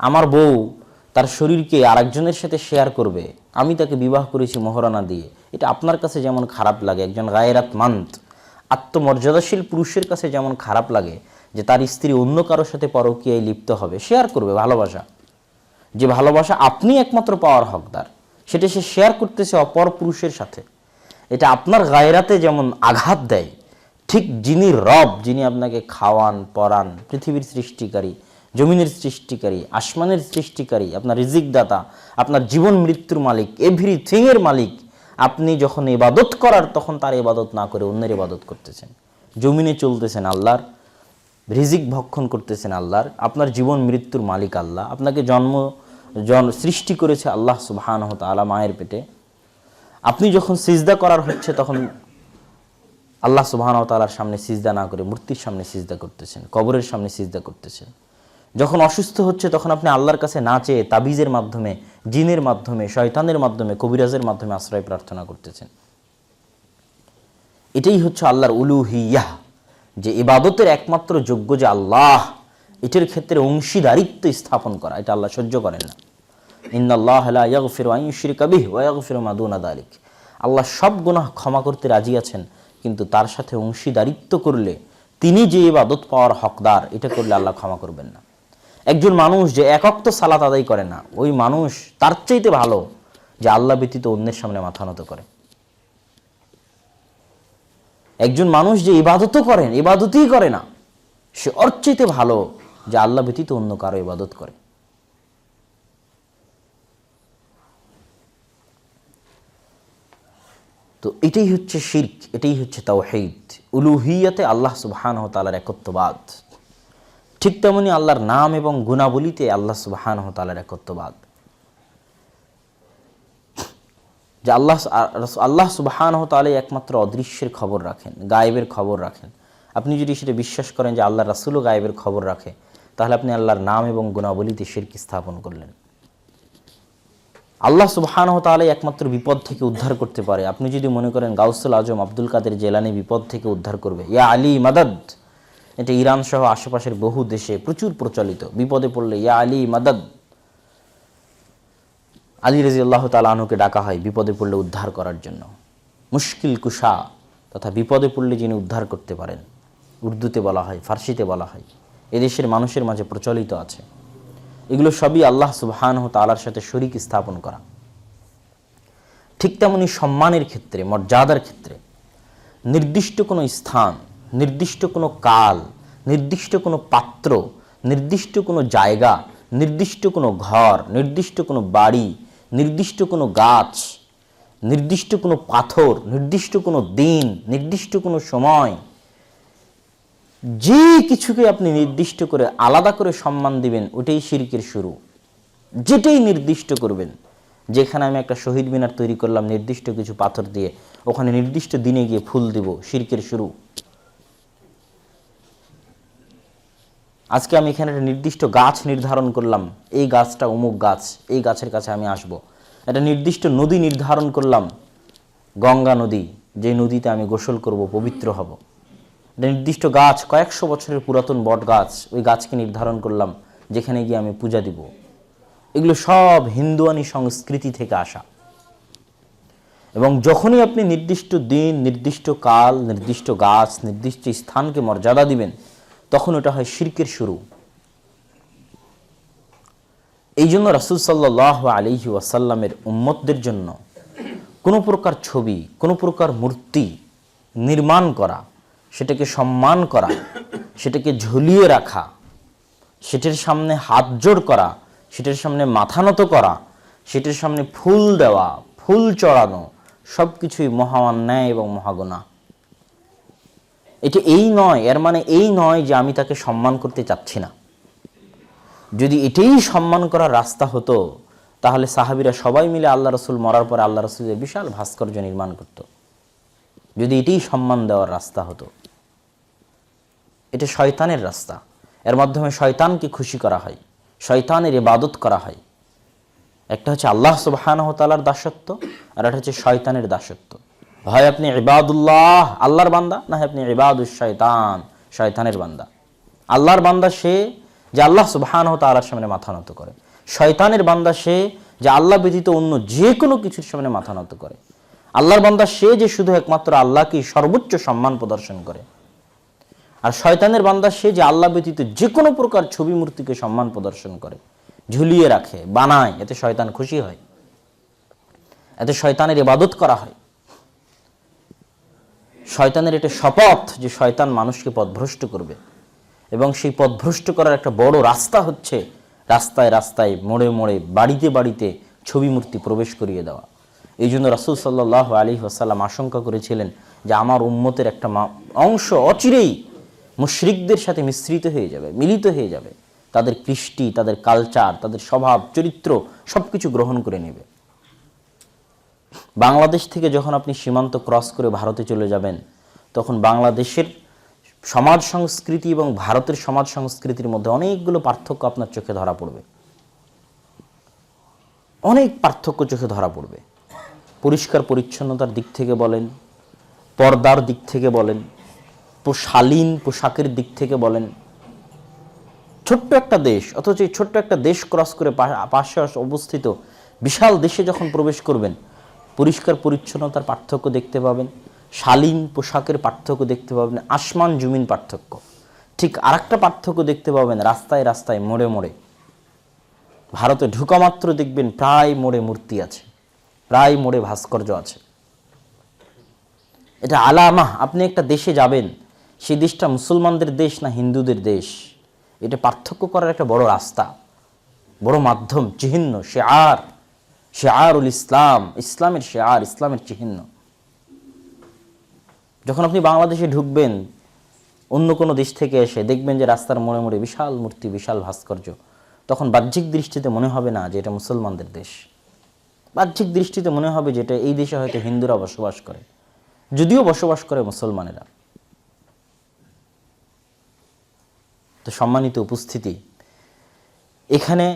আমার বউ তার শরীরকে আরেকজনের সাথে শেয়ার করবে। আমি তাকে বিবাহ করেছি মহারণা দিয়ে। এটা আপনার কাছে যেমন খারাপ লাগে, একজন গায়েরাত মান্ত। আত্মমর্যাদাশীল পুরুষের কাছে যেমন খারাপ লাগে যে তার স্ত্রী অন্য কারোর সাথে পরকীয়ায় লিপ্ত হবে শেয়ার করবে ভালোবাসা। যে ভালোবাসা আপনি একমাত্র পাওয়ার হকদার, সেটা সে শেয়ার করতেছে অপর পুরুষের সাথে। এটা আপনার গায়রাতে যেমন আঘাত দেয়, ঠিক যিনি রব, যিনি আপনাকে খাওয়ান, পরান, পৃথিবীর সৃষ্টিকারী জমিনের সৃষ্টিকারী, আসমানের সৃষ্টিকারী, আপনার রিজিক দাতা আপনার জীবন মৃত্যুর মালিক এভরিথিংয়ের মালিক, আপনি যখন ইবাদত করার, তখন তার ইবাদত না করে অন্যের ইবাদত করতেছেন। জমিনে চলতেছেন আল্লাহর, রিজিক ভক্ষণ করতেছেন আল্লাহর, আপনার জীবন মৃত্যুর মালিক আল্লাহ, আপনাকে জন্ম, জন, সৃষ্টি করেছে আল্লাহ সুবহান তালা মায়ের পেটে। আপনি যখন সিজদা করার হচ্ছে, তখন আল্লাহ সুবহান তালার সামনে সিজদা না করে, মূর্তির সামনে সিজদা করতেছেন, কবরের সামনে সিজদা করতেছেন। যখন অসুস্থ হচ্ছে তখন আপনি আল্লাহর কাছে না চেয়ে তাবিজের মাধ্যমে, জিনের মাধ্যমে, শয়তানের মাধ্যমে, কবিরাজের মাধ্যমে আশ্রয় প্রার্থনা করতেছেন। এটাই হচ্ছে আল্লাহর উলুহিয়াহ যে ইবাদতের একমাত্র যোগ্য যে আল্লাহ, এটার ক্ষেত্রে অংশীদারিত্ব স্থাপন করা, এটা আল্লাহ সহ্য করেন না। যালিক আল্লাহ সব গুনাহ ক্ষমা করতে রাজি আছেন, কিন্তু তার সাথে অংশীদারিত্ব করলে তিনি যে ইবাদত পাওয়ার হকদার, এটা করলে আল্লাহ ক্ষমা করবেন না। একজন মানুষ যে একক্ত সালাত আদায় করে না, ওই মানুষ তার চাইতে ভালো যে আল্লাহ ব্যতীত অন্যের সামনে মাথা নত করে। একজন মানুষ যে ইবাদতও করেন ইবাদতই করে না, সে ওর চাইতে ভালো যে আল্লাহ ব্যতীত অন্য কারও ইবাদত করে। তো এটাই হচ্ছে শির্ক, এটাই হচ্ছে তাওহীদ। উলুহিয়াতে আল্লাহ সুবহান তালার একত্ববাদ। ঠিক তেমনি আল্লাহর নাম এবং গুণাবলিতে আল্লাহ সুবহান তালার একত্ববাদ। যে আল্লাহ আল্লাহ সুবহান তালে একমাত্র অদৃশ্যের খবর রাখেন, গায়েবের খবর রাখেন। আপনি যদি সেটা বিশ্বাস করেন যে আল্লাহ রাসুলও গায়েবের খবর রাখে, তাহলে আপনি আল্লাহর নাম এবং গুণাবলিতে শিরকি স্থাপন করলেন। আল্লাহ সুবহান তাহলে একমাত্র বিপদ থেকে উদ্ধার করতে পারে। আপনি যদি মনে করেন গাউসুল আজম আব্দুল কাদের জেলানি বিপদ থেকে উদ্ধার করবে। ইয়া আলী মাদাদ এটা ইরান সহ আশেপাশের বহু দেশে প্রচুর প্রচলিত। বিপদে পড়লে ইয়া আলী মাদাদ। আলী রাজি আল্লাহ তালাহুকে ডাকা হয় বিপদে পড়লে উদ্ধার করার জন্য। মুশকিল কুশা তথা বিপদে পড়লে যিনি উদ্ধার করতে পারেন, উর্দুতে বলা হয়, ফার্সিতে বলা হয়, এদেশের মানুষের মাঝে প্রচলিত আছে। এগুলো সবই আল্লাহ সুবহান তালার সাথে শরিক স্থাপন করা। ঠিক তেমনি সম্মানের ক্ষেত্রে, মর্যাদার ক্ষেত্রে নির্দিষ্ট কোনো স্থান নির্দিষ্ট কোনো কাল, নির্দিষ্ট কোনো পাত্র, নির্দিষ্ট কোনো জায়গা, নির্দিষ্ট কোনো ঘর, নির্দিষ্ট কোনো বাড়ি, নির্দিষ্ট কোনো গাছ, নির্দিষ্ট কোনো পাথর, নির্দিষ্ট কোনো দিন, নির্দিষ্ট কোনো সময়, যে কিছুকে আপনি নির্দিষ্ট করে আলাদা করে সম্মান দিবেন, ওটাই শিরকের শুরু। যেটাই নির্দিষ্ট করবেন। যেখানে আমি একটা শহীদ মিনার তৈরি করলাম, নির্দিষ্ট কিছু পাথর দিয়ে, ওখানে নির্দিষ্ট দিনে গিয়ে ফুল দিব, শিরকের শুরু। আজকে আমি এখানে একটা নির্দিষ্ট গাছ নির্ধারণ করলাম। এই গাছটা অমুক গাছ, এই গাছের কাছে আমি আসব। একটা নির্দিষ্ট নদী নির্ধারণ করলাম, গঙ্গা নদী, যে নদীতে আমি গোসল করব, পবিত্র হব। একটা নির্দিষ্ট গাছ, কয়েকশো বছরের পুরাতন বট গাছ, ওই গাছকে নির্ধারণ করলাম, যেখানে গিয়ে আমি পূজা দিব। এগুলো সব হিন্দুয়ানি সংস্কৃতি থেকে আসা। এবং যখনই আপনি নির্দিষ্ট দিন, নির্দিষ্ট কাল, নির্দিষ্ট গাছ, নির্দিষ্ট স্থানকে মর্যাদা দিবেন তখন ওটা হয় শির্কের শুরু। এই জন্য রাসুল সাল্লাহ আলিহি ওয়াসাল্লামের উম্মতদের জন্য কোনো প্রকার ছবি, কোনো প্রকার মূর্তি নির্মাণ করা, সেটাকে সম্মান করা, সেটাকে ঝুলিয়ে রাখা, সেটার সামনে হাত জোড় করা, সেটার সামনে মাথা নত করা, সেটার সামনে ফুল দেওয়া, ফুল চড়ানো সব কিছুই মহান্যায় এবং মহাগণা এটা এই নয়, এর মানে এই নয় যে আমি তাকে সম্মান করতে চাচ্ছি না। যদি এটাই সম্মান করার রাস্তা হতো, তাহলে সাহাবিরা সবাই মিলে আল্লাহ রসুল মরার পরে আল্লাহ রসুলের বিশাল ভাস্কর্য নির্মাণ করত। যদি এটাই সম্মান দেওয়ার রাস্তা হতো, এটা শয়তানের রাস্তা। এর মাধ্যমে শয়তানকে খুশি করা হয়, শয়তানের ইবাদত করা হয়। একটা হচ্ছে আল্লাহ সুবাহানহ তালার দাসত্ব, আর একটা হচ্ছে শয়তানের দাসত্ব। হয় আপনি ইবাদুল্লাহ, আল্লাহর বান্দা, না হয় আপনি ইবাদুল শয়তান, শয়তানের বান্দা। আল্লাহর বান্দা সে যে আল্লাহ সুবাহান তালার সামনে মাথা নত করে। শয়তানের বান্দা সে যে আল্লাহ ব্যতীত অন্য যে কোনো কিছুর সামনে মাথা নত করে। আল্লাহর বান্দা সে যে শুধু একমাত্র আল্লাহকেই সর্বোচ্চ সম্মান প্রদর্শন করে। আর শয়তানের বান্দা সে যে আল্লাহ ব্যতীত যে কোনো প্রকার ছবি মূর্তিকে সম্মান প্রদর্শন করে। ঝুলিয়ে রাখে, বানায়, এতে শয়তান খুশি হয়। এতে শয়তানের ইবাদত করা হয়। শয়তানের এটা শপথ যে শয়তান মানুষকে পথভ্রষ্ট করবে। এবং সেই পথভ্রষ্ট করার একটা বড় রাস্তা হচ্ছে রাস্তায় রাস্তায় মোড়ে মোড়ে বাড়িতে বাড়িতে ছবি মূর্তি প্রবেশ করিয়ে দেওয়া। এই জন্য রাসুল সাল্লাহ আলী আসাল্লাম আশঙ্কা করেছিলেন যে আমার উম্মতের একটা অংশ অচিরেই মুশরিকদের সাথে মিশ্রিত হয়ে যাবে, মিলিত হয়ে যাবে। তাদের কৃষ্টি, তাদের কালচার তাদের স্বভাব, চরিত্র সব কিছু গ্রহণ করে নেবে। বাংলাদেশ থেকে যখন আপনি সীমান্ত ক্রস করে ভারতে চলে যাবেন, তখন বাংলাদেশের সমাজ সংস্কৃতি এবং ভারতের সমাজ সংস্কৃতির মধ্যে অনেকগুলো পার্থক্য আপনার চোখে ধরা পড়বে। অনেক পার্থক্য চোখে ধরা পড়বে। পরিষ্কার পরিচ্ছন্নতার দিক থেকে বলেন, পর্দার দিক থেকে বলেন, শালীন পোশাকের দিক থেকে বলেন, ছোট্ট একটা দেশ, অথচ এই ছোট্ট একটা দেশ ক্রস করে পাশে অবস্থিত বিশাল দেশে যখন প্রবেশ করবেন পরিষ্কার পরিচ্ছন্নতার পার্থক্য দেখতে পাবেন, শালীন পোশাকের পার্থক্য দেখতে পাবেন, আসমান জমিন পার্থক্য। ঠিক আরেকটা পার্থক্য দেখতে পাবেন, রাস্তায় রাস্তায় মোড়ে মোড়ে। ভারতে ঢুকামাত্র দেখবেন প্রায় মোড়ে মূর্তি আছে, প্রায় মোড়ে ভাস্কর্য আছে। এটা আলামা, আপনি একটা দেশে যাবেন, সেই দেশটা মুসলমানদের দেশ না হিন্দুদের দেশ? এটা পার্থক্য করার একটা বড় রাস্তা, বড় মাধ্যম, চিহ্ন, শেয়ার। শেয়ারুল ইসলাম, ইসলামের শেয়ার, ইসলামের চিহ্ন। যখন আপনি বাংলাদেশে ঢুকবেন, অন্য কোনো দেশ থেকে এসে দেখবেন যে রাস্তার মোড়ে মোড়ে বিশাল মূর্তি, বিশাল ভাস্কর্য, তখন বাহ্যিক দৃষ্টিতে মনে হবে না যে এটা মুসলমানদের দেশ। বাহ্যিক দৃষ্টিতে মনে হবে যে এটা এই দেশে হয়তো হিন্দুরা বসবাস করে। যদিও বসবাস করে মুসলমানেরা। তো সম্মানিত উপস্থিতি, এখানে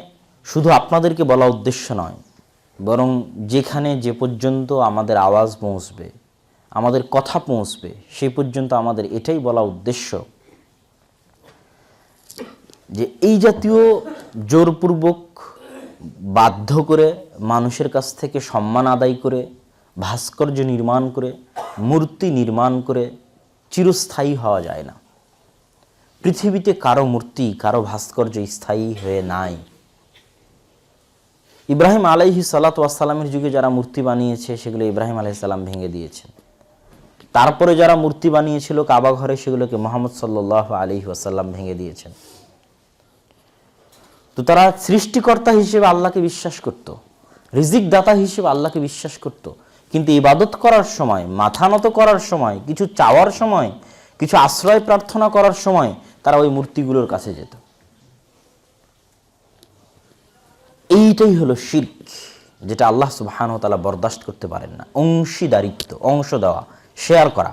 শুধু আপনাদেরকে বলা উদ্দেশ্য নয় বরং যেখানে যে পর্যন্ত আমাদের আওয়াজ পৌঁছবে, আমাদের কথা পৌঁছবে, সেই পর্যন্ত আমাদের এটাই বলা উদ্দেশ্য। যে এই জাতীয় জোরপূর্বক বাধ্য করে, মানুষের কাছ থেকে সম্মান আদায় করে, ভাস্কর্য নির্মাণ করে, মূর্তি নির্মাণ করে চিরস্থায়ী হওয়া যায় না। পৃথিবীতে কারও মূর্তি, কারও ভাস্কর্য স্থায়ী হয়ে নাই। ইব্রাহিম আলাইহি সালাতামের যুগে যারা মূর্তি বানিয়েছে, সেগুলো ইব্রাহিম আলাইসাল্লাম ভেঙে দিয়েছেন তারপরে যারা মূর্তি বানিয়েছিল কাবা ঘরে, সেগুলোকে মোহাম্মদ সাল্লাহ আলী ওয়াসাল্লাম ভেঙে দিয়েছেন। তো তারা সৃষ্টিকর্তা হিসেবে আল্লাহকে বিশ্বাস করত রিজিক দাতা হিসেবে আল্লাহকে বিশ্বাস করত। কিন্তু ইবাদত করার সময়, মাথা নত করার সময়, কিছু চাওয়ার সময়, কিছু আশ্রয় প্রার্থনা করার সময় তারা ওই মূর্তিগুলোর কাছে যেত। এইটাই হলো শির্ক, যেটা আল্লাহ সুবহান তালা বরদাস্ত করতে পারেন না। অংশীদারিত্ব, অংশ দেওয়া শেয়ার করা।